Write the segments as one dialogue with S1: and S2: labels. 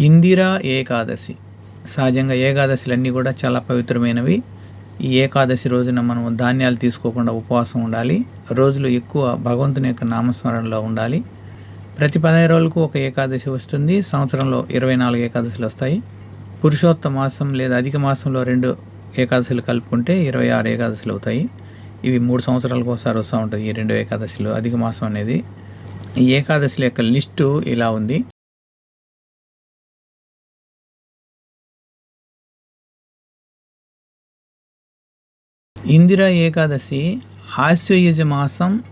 S1: ఇందిరా ఏకాదశి. సహజంగా ఏకాదశులన్నీ కూడా చాలా పవిత్రమైనవి. ఈ ఏకాదశి రోజున మనం ధాన్యాలు తీసుకోకుండా ఉపవాసం ఉండాలి. రోజులు ఎక్కువ భగవంతుని యొక్క నామస్మరణలో ఉండాలి. ప్రతి పదహైదు రోజులకు ఒక ఏకాదశి వస్తుంది. సంవత్సరంలో ఇరవై నాలుగు ఏకాదశులు వస్తాయి. పురుషోత్తమ మాసం లేదా అధిక మాసంలో రెండు ఏకాదశులు కలుపుకుంటే ఇరవై ఆరు ఏకాదశులు అవుతాయి. ఇవి మూడు సంవత్సరాలకు ఒకసారి వస్తూ ఉంటుంది ఈ రెండు ఏకాదశులు. అధిక మాసం అనేది. ఈ ఏకాదశుల యొక్క లిస్టు ఇలా ఉంది. ఇందిరా ఏకాదశి ఆశ్వయుజ మాసం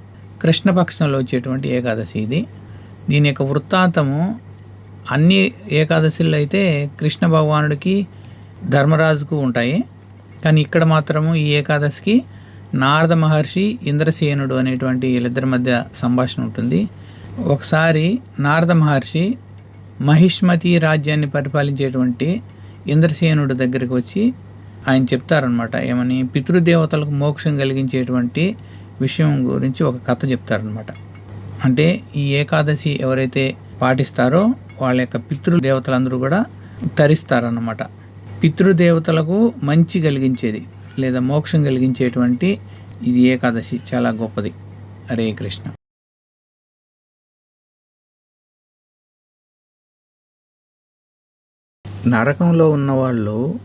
S1: కృష్ణపక్షంలో వచ్చేటువంటి ఏకాదశి ఇది. దీని యొక్క వృత్తాంతము అన్ని ఏకాదశులు అయితే కృష్ణ భగవానుడికి ధర్మరాజుకు ఉంటాయి. కానీ ఇక్కడ మాత్రము ఈ ఏకాదశికి నారద మహర్షి ఇంద్రసేనుడు అనేటువంటి వీళ్ళిద్దరి మధ్య సంభాషణ ఉంటుంది. ఒకసారి నారద మహర్షి మహిష్మతి రాజ్యాన్ని పరిపాలించేటువంటి ఇంద్రసేనుడు దగ్గరికి వచ్చి ఆయన చెప్తారనమాట ఏమని? పితృదేవతలకు మోక్షం కలిగించేటువంటి విషయం గురించి ఒక కథ చెప్తారనమాట అంటే ఈ ఏకాదశి ఎవరైతే పాటిస్తారో వాళ్ళ యొక్క పితృదేవతలందరూ కూడా తరిస్తారన్నమాట. పితృదేవతలకు మంచి కలిగించేది లేదా మోక్షం కలిగించేటువంటి ఇది ఏకాదశి చాలా గొప్పది. హరే కృష్ణ. నరకంలో ఉన్నవాళ్ళు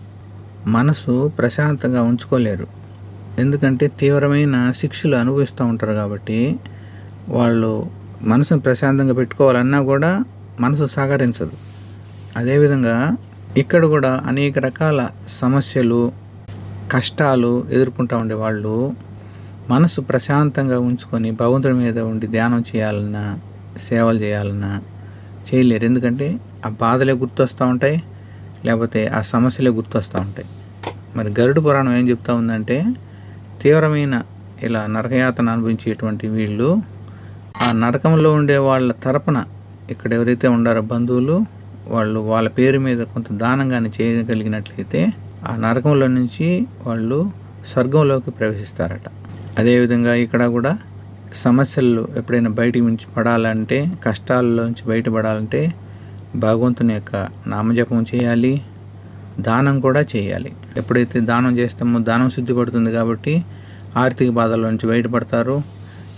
S1: మనసు ప్రశాంతంగా ఉంచుకోలేరు. ఎందుకంటే తీవ్రమైన శిక్షలు అనుభవిస్తూ ఉంటారు కాబట్టి వాళ్ళు మనసును ప్రశాంతంగా పెట్టుకోవాలన్నా కూడా మనసు సహకరించదు. అదేవిధంగా ఇక్కడ కూడా అనేక రకాల సమస్యలు కష్టాలు ఎదుర్కొంటూ ఉండే వాళ్ళు మనసు ప్రశాంతంగా ఉంచుకొని భగవంతుడి మీద ఉండి ధ్యానం చేయాలన్నా సేవలు చేయాలన్నా చేయలేరు. ఎందుకంటే ఆ బాధలే గుర్తొస్తూ ఉంటాయి. లేకపోతే ఆ సమస్యలే గుర్తొస్తూ ఉంటాయి. మరి గరుడు పురాణం ఏం చెప్తా ఉందంటే తీవ్రమైన ఇలా నరకయాతన అనుభవించేటువంటి వీళ్ళు ఆ నరకంలో ఉండే వాళ్ళ తరపున ఇక్కడ ఎవరైతే ఉండారో బంధువులు వాళ్ళు వాళ్ళ పేరు మీద కొంత దానం కానీ చేయగలిగినట్లయితే ఆ నరకంలో నుంచి వాళ్ళు స్వర్గంలోకి ప్రవేశిస్తారట. అదేవిధంగా ఇక్కడ కూడా సమస్యలు ఎప్పుడైనా బయటికి నుంచి పడాలంటే కష్టాల్లోంచి బయటపడాలంటే భగవంతుని యొక్క నామజపం చేయాలి దానం కూడా చేయాలి. ఎప్పుడైతే దానం చేస్తామో దానం శుద్ధి పడుతుంది కాబట్టి ఆర్థిక బాధల నుంచి బయటపడతారు.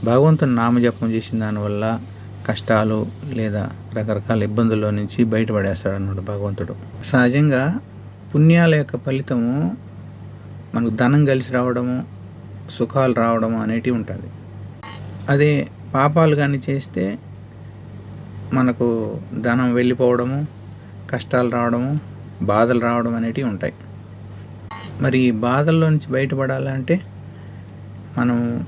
S1: భగవంతుని నామజపం చేసిన దానివల్ల కష్టాలు లేదా రకరకాల ఇబ్బందుల్లో నుంచి బయటపడేస్తాడు అన్నాడు భగవంతుడు. సహజంగా పుణ్యాల యొక్క ఫలితము మనకు ధనం కలిసి రావడము సుఖాలు రావడము అనేటివి ఉంటుంది అదే పాపాలు కానీ చేస్తే మనకు ధనం వెళ్ళిపోవడము కష్టాలు రావడము బాధలు రావడం అనేటివి ఉంటాయి. మరి ఈ బాధల్లో నుంచి బయటపడాలంటే మనం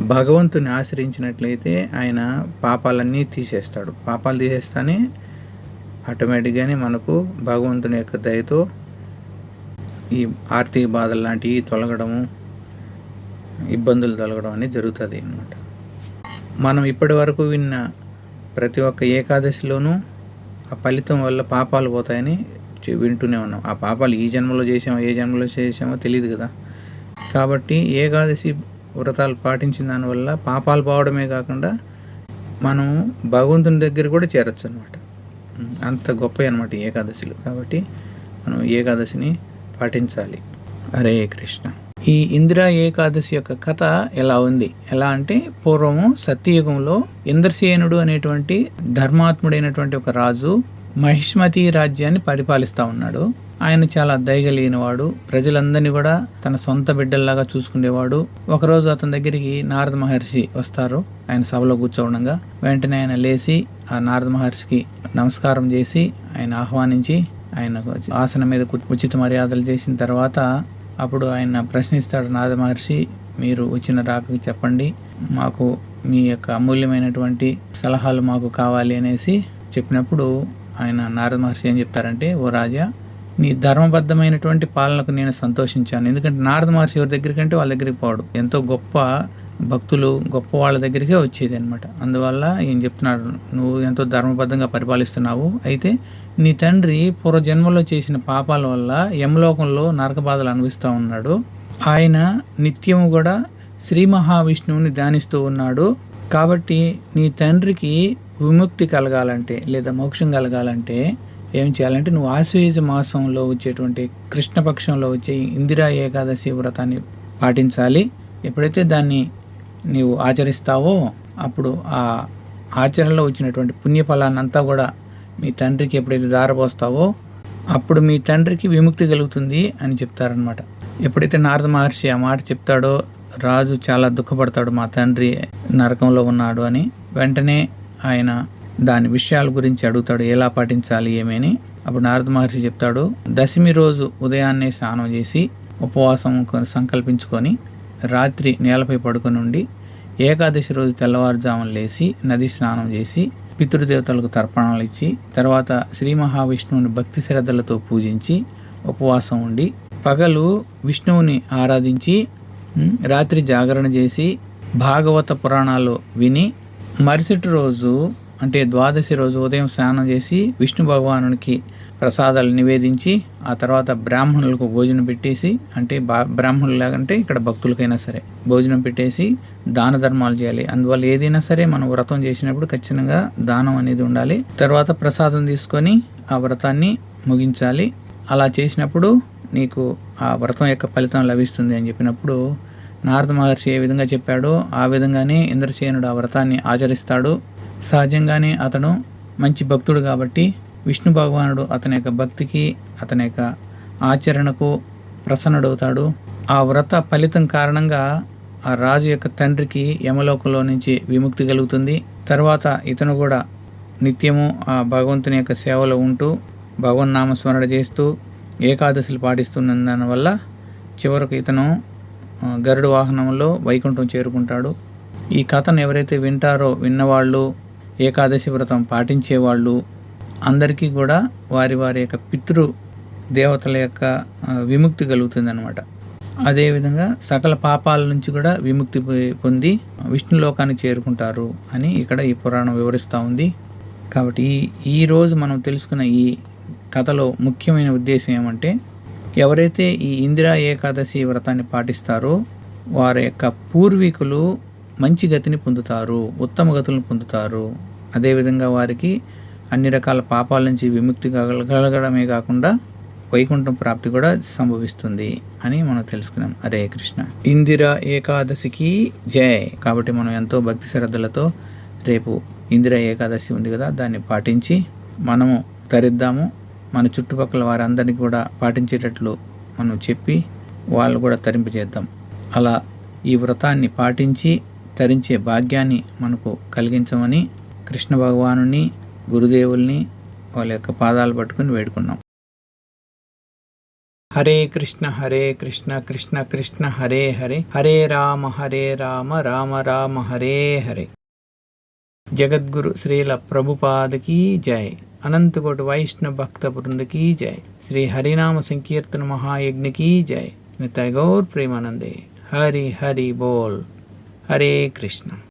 S1: భగవంతుని ఆశ్రయించినట్లయితే ఆయన పాపాలన్నీ తీసేస్తాడు. పాపాలు తీసేస్తానే ఆటోమేటిక్గానే మనకు భగవంతుని యొక్క దయతో ఈ ఆర్థిక బాధలు లాంటివి తొలగడము ఇబ్బందులు తొలగడం అనేది జరుగుతుంది అన్నమాట. మనం ఇప్పటి వరకు విన్న ప్రతి ఒక్క ఏకాదశిలోనూ ఆ ఫలితం వల్ల పాపాలు పోతాయని వింటూనే ఉన్నాం. ఆ పాపాలు ఈ జన్మలో చేసామో ఏ జన్మలో చేసామో తెలియదు కదా. కాబట్టి ఏకాదశి వ్రతాలు పాటించిన దానివల్ల పాపాలు పోవడమే కాకుండా మనం భగవంతుని దగ్గర కూడా చేరొచ్చు అనమాట అంత గొప్ప అనమాట ఏకాదశిలు. కాబట్టి మనం ఏకాదశిని పాటించాలి. హరే కృష్ణ. ఈ ఇందిరా ఏకాదశి యొక్క కథ ఎలా ఉంది? ఎలా అంటే పూర్వము సత్యయుగంలో ఇంద్రసేనుడు అనేటువంటి ధర్మాత్ముడైనటువంటి ఒక రాజు మహిష్మతి రాజ్యాన్ని పరిపాలిస్తా ఉన్నాడు. ఆయన చాలా దయగలిగినవాడు ప్రజలందరినీ కూడా తన సొంత బిడ్డల్లాగా చూసుకునేవాడు. ఒకరోజు అతని దగ్గరికి నారద మహర్షి వస్తారు ఆయన సభలో కూర్చోవడంగా వెంటనే ఆయన లేచి ఆ నారద మహర్షికి నమస్కారం చేసి ఆయన ఆహ్వానించి ఆయన ఆసనం మీద ఉచిత మర్యాదలు చేసిన తర్వాత అప్పుడు ఆయన ప్రశ్నిస్తాడు నారద మహర్షి మీరు వచ్చిన రాకకి చెప్పండి. మాకు మీ యొక్క అమూల్యమైనటువంటి సలహాలు మాకు కావాలి అనేసి చెప్పినప్పుడు ఆయన నారద మహర్షి ఏం చెప్తారంటే ఓ రాజా నీ ధర్మబద్ధమైనటువంటి పాలనకు నేను సంతోషించాను. ఎందుకంటే నారద మహర్షి ఎవరి దగ్గరికంటే వాళ్ళ దగ్గరికి పోవడం ఎంతో గొప్ప భక్తులు గొప్ప వాళ్ళ దగ్గరికే వచ్చేది అనమాట అందువల్ల ఏం చెప్తున్నాడు? నువ్వు ఎంతో ధర్మబద్ధంగా పరిపాలిస్తున్నావు. అయితే నీ తండ్రి పూర్వజన్మలో చేసిన పాపాల వల్ల యమలోకంలో నరక బాధలు అనుభవిస్తూ ఉన్నాడు. ఆయన నిత్యము కూడా శ్రీ మహావిష్ణువుని ధ్యానిస్తూ ఉన్నాడు. కాబట్టి నీ తండ్రికి విముక్తి కలగాలంటే లేదా మోక్షం కలగాలంటే ఏం చేయాలంటే నువ్వు ఆశ్వేజ మాసంలో వచ్చేటువంటి కృష్ణపక్షంలో వచ్చే ఇందిరా ఏకాదశి వ్రతాన్ని పాటించాలి. ఎప్పుడైతే దాన్ని నీవు ఆచరిస్తావో అప్పుడు ఆ ఆచరణలో వచ్చినటువంటి పుణ్యఫలాన్ని అంతా కూడా మీ తండ్రికి ఎప్పుడైతే దారపోస్తావో అప్పుడు మీ తండ్రికి విముక్తి కలుగుతుంది అని చెప్తారనమాట ఎప్పుడైతే నారద మహర్షి ఆ మాట చెప్తాడో రాజు చాలా దుఃఖపడతాడు మా తండ్రి నరకంలో ఉన్నాడు అని వెంటనే ఆయన దాని విషయాల గురించి అడుగుతాడు ఎలా పాటించాలి ఏమేని అప్పుడు నారద మహర్షి చెప్తాడు దశమి రోజు ఉదయాన్నే స్నానం చేసి ఉపవాసం సంకల్పించుకొని రాత్రి నేలపై పడుకొని ఉండి ఏకాదశి రోజు తెల్లవారుజామున లేచి నది స్నానం చేసి పితృదేవతలకు తర్పణాలు ఇచ్చి తర్వాత శ్రీ మహావిష్ణువుని భక్తి శ్రద్ధలతో పూజించి ఉపవాసం ఉండి పగలు విష్ణువుని ఆరాధించి రాత్రి జాగరణ చేసి భాగవత పురాణాలు విని మరుసటి రోజు అంటే ద్వాదశి రోజు ఉదయం స్నానం చేసి విష్ణు భగవానునికి ప్రసాదాలు నివేదించి ఆ తర్వాత బ్రాహ్మణులకు భోజనం పెట్టేసి అంటే బా బ్రాహ్మణులాగంటే ఇక్కడ భక్తులకైనా సరే భోజనం పెట్టేసి దాన ధర్మాలు చేయాలి. అందువల్ల ఏదైనా సరే మనం వ్రతం చేసినప్పుడు ఖచ్చితంగా దానం అనేది ఉండాలి. తర్వాత ప్రసాదం తీసుకొని ఆ వ్రతాన్ని ముగించాలి. అలా చేసినప్పుడు నీకు ఆ వ్రతం యొక్క ఫలితం లభిస్తుంది అని చెప్పినప్పుడు నారద మహర్షి ఏ విధంగా చెప్పాడో ఆ విధంగానే ఇంద్రసేనుడు ఆ వ్రతాన్ని ఆచరిస్తాడు. సహజంగానే అతను మంచి భక్తుడు కాబట్టి విష్ణు భగవానుడు అతని యొక్క భక్తికి అతని యొక్క ఆచరణకు ప్రసన్నుడవుతాడు. ఆ వ్రత ఫలితం కారణంగా ఆ రాజు యొక్క తండ్రికి యమలోకంలో నుంచి విముక్తి కలుగుతుంది. తర్వాత ఇతను కూడా నిత్యము ఆ భగవంతుని యొక్క సేవలో ఉంటూ భగవన్ నామస్మరణ చేస్తూ ఏకాదశులు పాటిస్తున్న వల్ల చివరకు ఇతను గరుడు వాహనంలో వైకుంఠం చేరుకుంటాడు. ఈ కథను ఎవరైతే వింటారో విన్నవాళ్ళు ఏకాదశి వ్రతం పాటించేవాళ్ళు అందరికీ కూడా వారి వారి యొక్క పితృ దేవతల యొక్క విముక్తి కలుగుతుంది అనమాట అదేవిధంగా సకల పాపాల నుంచి కూడా విముక్తి పొంది పొంది విష్ణులోకానికి చేరుకుంటారు అని ఇక్కడ ఈ పురాణం వివరిస్తూ ఉంది. కాబట్టి ఈ ఈరోజు మనం తెలుసుకున్న ఈ కథలో ముఖ్యమైన ఉద్దేశం ఏమంటే ఎవరైతే ఈ ఇందిరా ఏకాదశి వ్రతాన్ని పాటిస్తారో వారి యొక్క పూర్వీకులు మంచి గతిని పొందుతారు ఉత్తమ గతులను పొందుతారు. అదేవిధంగా వారికి అన్ని రకాల పాపాల నుంచి విముక్తి కలగడమే కాకుండా వైకుంఠం ప్రాప్తి కూడా సంభవిస్తుంది అని మనం తెలుసుకున్నాం. హరే కృష్ణ. ఇందిరా ఏకాదశికి జై కాబట్టి మనం ఎంతో భక్తి శ్రద్ధలతో రేపు ఇందిరా ఏకాదశి ఉంది కదా దాన్ని పాటించి మనము తరిద్దాము. మన చుట్టుపక్కల వారందరినీ కూడా పాటించేటట్లు మనం చెప్పి వాళ్ళు కూడా తరింపజేద్దాం అలా ఈ వ్రతాన్ని పాటించి తరించే భాగ్యాన్ని మనకు కలిగించమని కృష్ణ భగవానుని గురుదేవుల్ని వాళ్ళ యొక్క పాదాలు పట్టుకుని వేడుకున్నాం. హరే కృష్ణ హరే కృష్ణ కృష్ణ కృష్ణ హరే హరే. హరే రామ హరే రామ రామ రామ హరే హరే. జగద్గురు శ్రీల ప్రభుపాదకి జయ అనంతకోటి వైష్ణవ భక్త బృందకి జయ శ్రీ హరినామ సంకీర్తన మహాయజ్ఞకి జయ్ నితయ గౌర్ ప్రేమానందే. హరి హరి బోల్. హరే కృష్ణ.